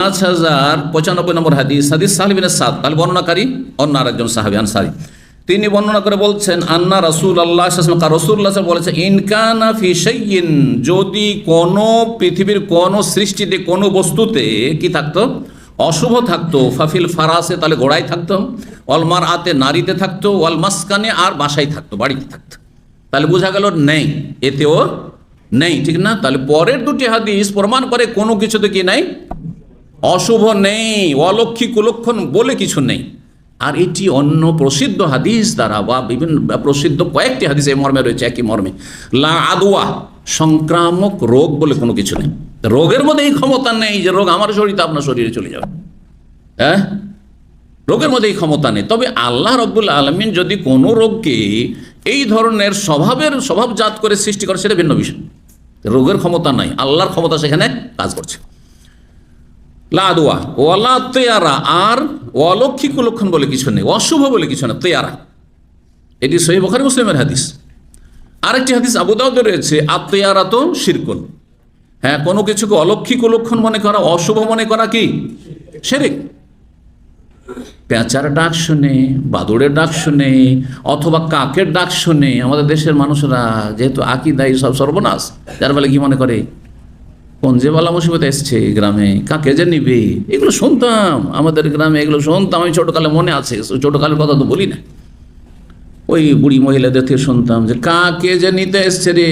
পাঁচ হাজার পঁচানব্বই নম্বর হাদিস হাদিস সাহবিন সাদ, তাহলে বর্ণনাকারী, অন্য আরেকজন সাহাবি, আনসারি। তিনি বর্ণনা করে বলছেন, আন্না রাসুল আল্লাহ রসুল্লাহ বলেছে ইনকানা ফিসাইন যদি কোনো পৃথিবীর কোনো সৃষ্টিতে, কোনো বস্তুতে কি থাকতো? অশুভ থাকতো, ফাফিল ফারাসে তাহলে গোড়ায় থাকতো অলমার আতে নারীতে থাকতো, ওয়াল আর বাসায় থাকতো, বাড়িতে থাকতো। তাহলে বোঝা গেল নেই, এতেও নেই, ঠিক না? তাহলে পরের দুটি হাদিস প্রমাণ করে কোনো কিছুতে কি নাই? অশুভ নেই অলক্ষী কুলক্ষণ বলে কিছু নেই। আর এটি অন্য প্রসিদ্ধ হাদিস দ্বারা বা বিভিন্ন প্রসিদ্ধ কয়েকটি হাদিস এই মর্মে রয়েছে, একই মর্মে। লা আদোয়া সংক্রামক রোগ বলে কোনো কিছু নেই। রোগের মধ্যে এই ক্ষমতা নেই যে রোগ আমার শরীরে আপনার শরীরে চলে যাবে। হ্যাঁ? রোগের মধ্যে এই ক্ষমতা নেই। তবে আল্লাহ রব্বুল আলমিন যদি কোনো রোগকে এই ধরনের স্বভাবের স্বভাবজাত করে সৃষ্টি করে, সেটা ভিন্ন বিষয়। রোগের ক্ষমতা নাই, আল্লাহর ক্ষমতা সেখানে কাজ করছে। লাদুয়া ওয়ালা তেয়ারা, আর অলক্ষিক লক্ষণ বলে কিছু নেই, অশুভ বলে কিছু না তেয়ারা। এটি সহি বখারি মুসলিমের হাদিস। আরেকটি হাদিস আবুদাউদে রয়েছে আত্মেয়ারা তো শিরকুন। হ্যাঁ কোনো কিছুকে অলক্ষিক লক্ষণ মনে করা, অশুভ মনে করা কি? সেরেক পেঁচার ডাক শুনে, বাদুড়ের ডাক শুনে, অথবা কাকের ডাক শুনে, আমাদের দেশের মানুষরা যেহেতু আকি দায়ী সব সর্বনাশ, যার ফলে কি মনে করে? কোন যে বালা মুসিবত এসছে গ্রামে? কাকে যে নিবে? এগুলো শুনতাম। আমাদের গ্রামে এগুলো শুনতাম। আমি ছোটোকালে মনে আছে ছোটোকালের কথা তো বলি না। ওই বুড়ি মহিলাদের থেকে শুনতাম যে, কাকে যে নিতে এসছে রে?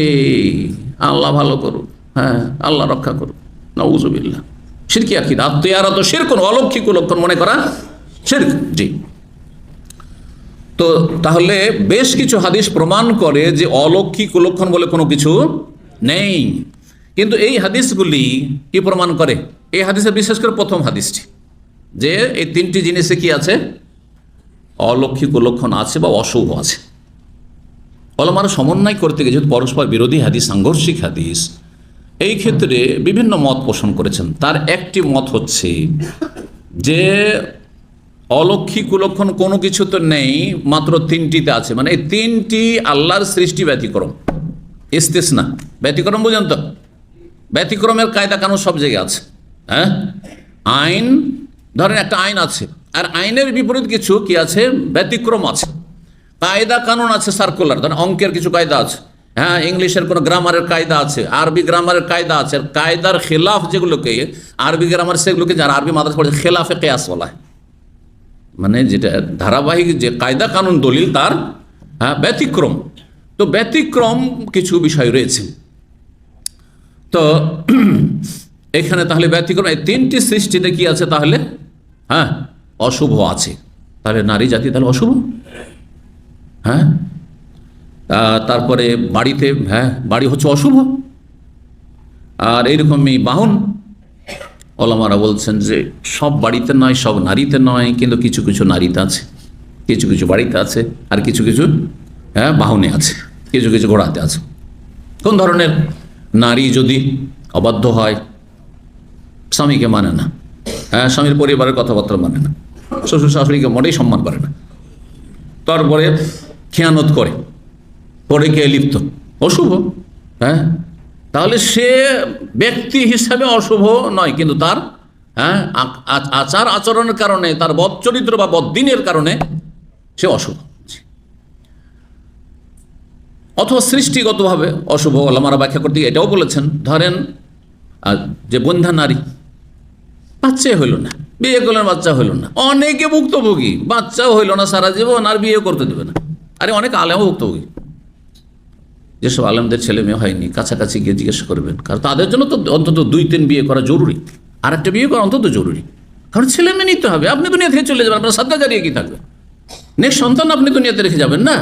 আল্লাহ ভালো করুক হ্যাঁ আল্লাহ রক্ষা করুক। নউজুবিল্লা সিরকি আকিদ। আত্মীয়ারা তো সেরকম অলৌকিক লক্ষণ মনে করা শিরক জি। তো তাহলে বেশ কিছু হাদিস প্রমাণ করে যে অলৌকিক লক্ষণ বলে কোনো কিছু নেই। কিন্তু এই হাদিসগুলি কি প্রমাণ করে? এই হাদিসে বিশেষ করে প্রথম হাদিসটি, যে এই তিনটি জিনিসে কি আছে? অলক্ষিক লক্ষণ আছে বা অশুভ আছে। অলমারা সমন্বয় করতে গিয়ে যেহেতু পরস্পর বিরোধী হাদিস, সাংঘর্ষিক হাদিস, এই ক্ষেত্রে বিভিন্ন মত পোষণ করেছেন। তার একটি মত হচ্ছে যে অলক্ষী কুলক্ষণ কোনো কিছু তো নেই, মাত্র তিনটিতে আছে। মানে এই তিনটি আল্লাহর সৃষ্টি ব্যতিক্রম ইস্তেস না ব্যতিক্রম বুঝেন তো? ব্যতিক্রমের কায়দা কানুন সব জায়গায় আছে হ্যাঁ? আইন, ধরেন একটা আইন আছে, আর আইনের বিপরীত কিছু কি আছে? ব্যতিক্রম আছে। কায়দা কানুন আছে সার্কুলার ধরেন অঙ্কের কিছু কায়দা আছে হ্যাঁ? ইংলিশের কোনো গ্রামারের কায়দা আছে, আরবি গ্রামারের কায়দা আছে কায়দার খেলাফ যেগুলোকে, আরবি গ্রামার সেগুলোকে যারা আরবি মাদ্রাস পড়ে, খেলাফে কেয়াস বলা মানে যেটা ধারাবাহিক যে কায়দা কানুন দলিল তার হ্যাঁ ব্যতিক্রম। তো ব্যতিক্রম কিছু বিষয় রয়েছে। তো এখানে তাহলে ব্যতিক্রম, এই তিনটি সৃষ্টিতে কি আছে তাহলে? হ্যাঁ অশুভ আছে। তাহলে নারী, জাতি তাহলে অশুভ? হ্যাঁ? তারপরে বাড়িতে হ্যাঁ বাড়ি হচ্ছে অশুভ। আর এইরকমই বাহন। ওলামারা বলছেন যে সব বাড়িতে নয়, সব নারীতে নয়, কিন্তু কিছু কিছু নারীতে আছে, কিছু কিছু বাড়িতে আছে, আর কিছু কিছু হ্যাঁ বাহনে আছে, কিছু কিছু ঘোড়াতে আছে। কোন ধরনের? নারী যদি অবাধ্য হয়, স্বামীকে মানে না। হ্যাঁ স্বামীর পরিবারের কথাবার্তা মানে না। শ্বশুর শাশুড়িকে মোটেই সম্মান করে না। তারপরে খেয়ানত করে। পরে কে লিপ্ত? অশুভ। হ্যাঁ তাহলে সে ব্যক্তি হিসাবে অশুভ নয়, কিন্তু তার হ্যাঁ আচার আচরণের কারণে, তার বদচরিত্র বা বদিনের কারণে সে অশুভ। অথবা সৃষ্টিগতভাবে অশুভ আলামারা ব্যাখ্যা করতে এটাও বলেছেন, ধরেন যে বন্ধা নারী বাচ্চাই হইল না, বিয়ে করলেন, বাচ্চা হইল না, অনেকে ভুক্তভোগী, বাচ্চাও হইল না সারা জীবন আর বিয়ে করতে দেবে না। আরে অনেক আলেমও ভুক্তভোগী। যেসব আলেমদের ছেলে মেয়ে হয়নি, কাছাকাছি গিয়ে জিজ্ঞেস করবেন, কারণ তাদের জন্য তো অন্তত দুই তিন বিয়ে করা জরুরি, আর একটা বিয়ে করা অন্তত জরুরি। কারণ ছেলে মেয়ে নিতে হবে, আপনি দুনিয়া থেকে চলে যাবেন, আপনার সাদ্দা জারিয়ে কি থাকবে? নেক্সট সন্তান আপনি দুনিয়াতে রেখে যাবেন না?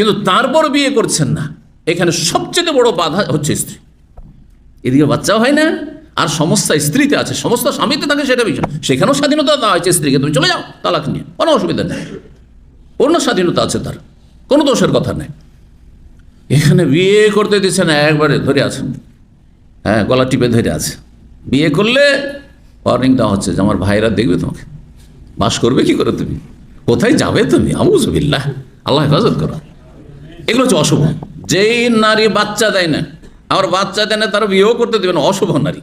কিন্তু তারপর বিয়ে করছেন না। এখানে সবচেয়ে বড় বাধা হচ্ছে স্ত্রী। এদিকে বাচ্চাও হয় না, আর সমস্যা স্ত্রীতে আছে, সমস্ত স্বামীতে থাকে সেটা বিষয়। সেখানেও স্বাধীনতা দেওয়া হয়েছে স্ত্রীকে, তুমি চলে যাও, তালাক নিয়ে, কোনো অসুবিধা নেই। পূর্ণ স্বাধীনতা আছে তার, কোনো দোষের কথা নেই। এখানে বিয়ে করতে দিচ্ছে না, একবারে ধরে আছে। হ্যাঁ গলা টিপে ধরে আছে। বিয়ে করলে ওয়ার্নিং দেওয়া হচ্ছে যে, আমার ভাইরা দেখবে তোমাকে। বাস করবে কি করে তুমি? কোথায় যাবে তুমি? আবুজবিল্লাহ আল্লাহ হেফাজত করো। এগুলো হচ্ছে অশুভ। যেই নারী বাচ্চা দেয় না আমার বাচ্চা দেয় না, তারা বিয়েও করতে দেবে না, অশুভ নারী।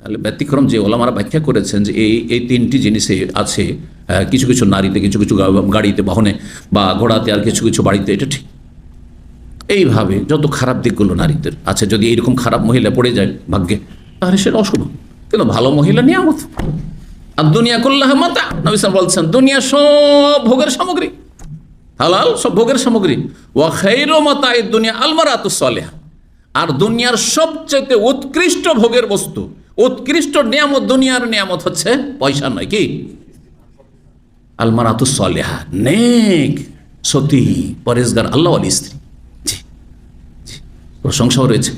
তাহলে ব্যতিক্রম যে ওলামারা ব্যাখ্যা করেছেন যে এই এই তিনটি জিনিসে আছে কিছু কিছু নারীতে, কিছু কিছু গাড়িতে, বাহনে বা ঘোড়াতে, আর কিছু কিছু বাড়িতে, এটা ঠিক। এইভাবে যত খারাপ দিকগুলো নারীদের আছে, যদি এইরকম খারাপ মহিলা পড়ে যায় ভাগ্যে, তাহলে সেটা অশুভ। কিন্তু ভালো মহিলা নিয়ামত। আর দুনিয়া করল্লাহ মাতা নবিসাম বলছেন, দুনিয়া সব ভোগের সামগ্রী। হালাল সব ভোগের সামগ্রী। ও খৈর মাতা এই দুনিয়া আলমারাত আর দুনিয়ার সবচেয়ে উৎকৃষ্ট ভোগের বস্তু, উৎকৃষ্ট নিয়ামত, দুনিয়ার নিয়ামত হচ্ছে পয়সা নয় কি? আলমারাত নেক, সতী পরেশগার আল্লাহ আলী স্ত্রী প্রশংসাও রয়েছে।